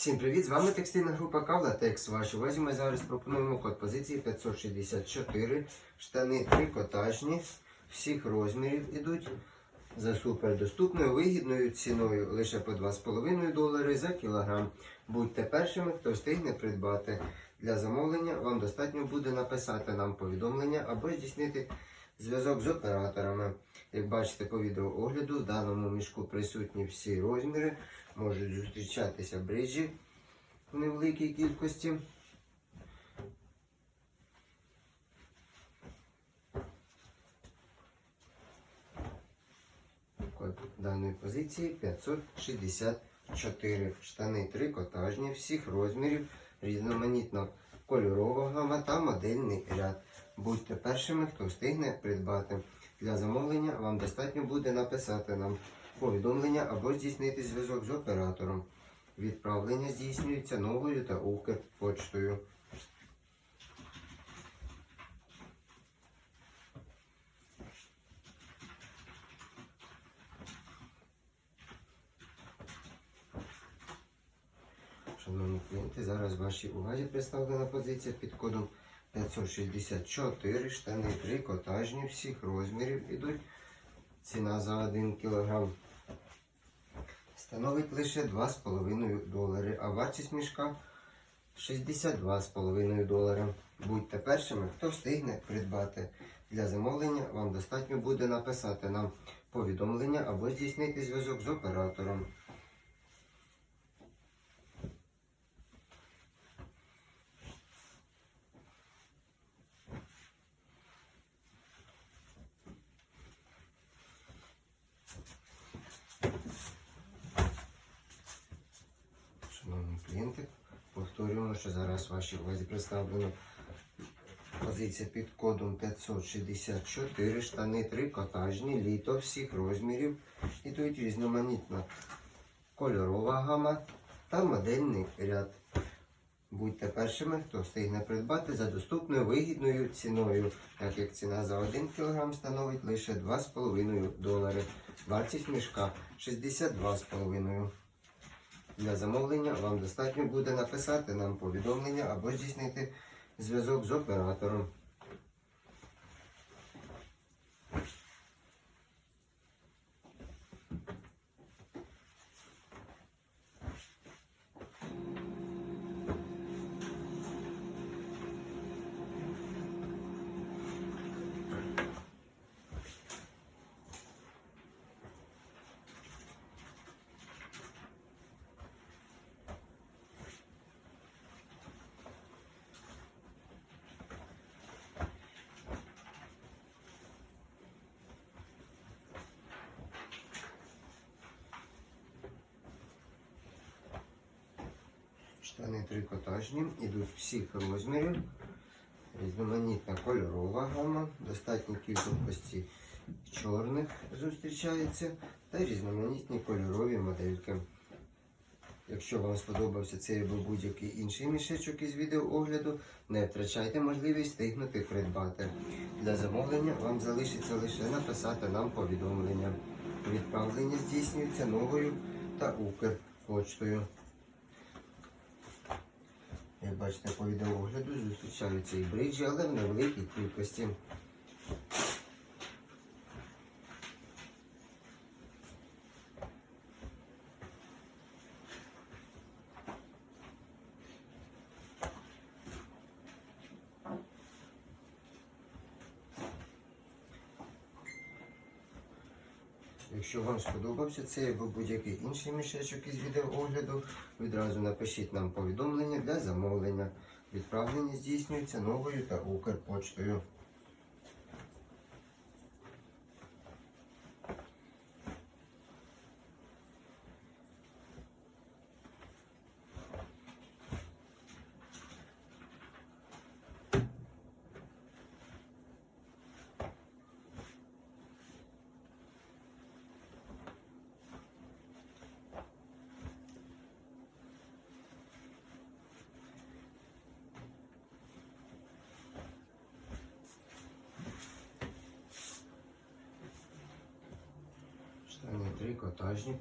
Всім привіт! З вами текстильна група Кавлатекс. Вашій увазі ми зараз пропонуємо код позиції 564. Штани трикотажні, всіх розмірів ідуть за супердоступною вигідною ціною лише по 2,5 долари за кілограм. Будьте першими, хто встигне придбати. Для замовлення вам достатньо буде написати нам повідомлення або здійснити зв'язок з операторами. Як бачите по відеоогляду, в даному мішку присутні всі розміри, можуть зустрічатися бриджі в невеликій кількості. Код даної позиції 564. Штани трикотажні, всіх розмірів, різноманітна кольорова гама та модельний ряд. Будьте першими, хто встигне придбати. Для замовлення вам достатньо буде написати нам повідомлення або здійснити зв'язок з оператором. Відправлення здійснюється новою та Укрпочтою. Шановні клієнти, зараз вашій увазі представлена позиція під кодом 564 штани трикотажні всіх розмірів ідуть. Ціна за 1 кг становить лише 2,5 долари, а вартість мішка 62,5 долари. Будьте першими, хто встигне придбати. Для замовлення вам достатньо буде написати нам повідомлення або здійснити зв'язок з оператором. Клієнти, повторюємо, що зараз вашій увазі представлено позиція під кодом 564, штани трикотажні, літо всіх розмірів. Ідуть різноманітна кольорова гама та модельний ряд. Будьте першими, хто встигне придбати за доступною вигідною ціною, так як ціна за 1 кг становить лише 2,5 долари. Вартість мішка 62,5 для замовлення вам достатньо буде написати нам повідомлення або здійснити зв'язок з оператором. Штани трикотажні, ідуть всіх розмірів, різноманітна кольорова гама, достатньо кількості чорних зустрічається та різноманітні кольорові модельки. Якщо вам сподобався цей або будь-який інший мішечок із відеоогляду, не втрачайте можливість встигнути придбати. Для замовлення вам залишиться лише написати нам повідомлення. Відправлення здійснюється новою та Укрпочтою. Як бачите, по відеоогляду зустрічаються і бриджі, але в невеликій кількості. Якщо вам сподобався цей або будь-який інший мішечок із відеоогляду, відразу напишіть нам повідомлення для замовлення. Відправлення здійснюється новою та Укрпочтою. Штани трикотажні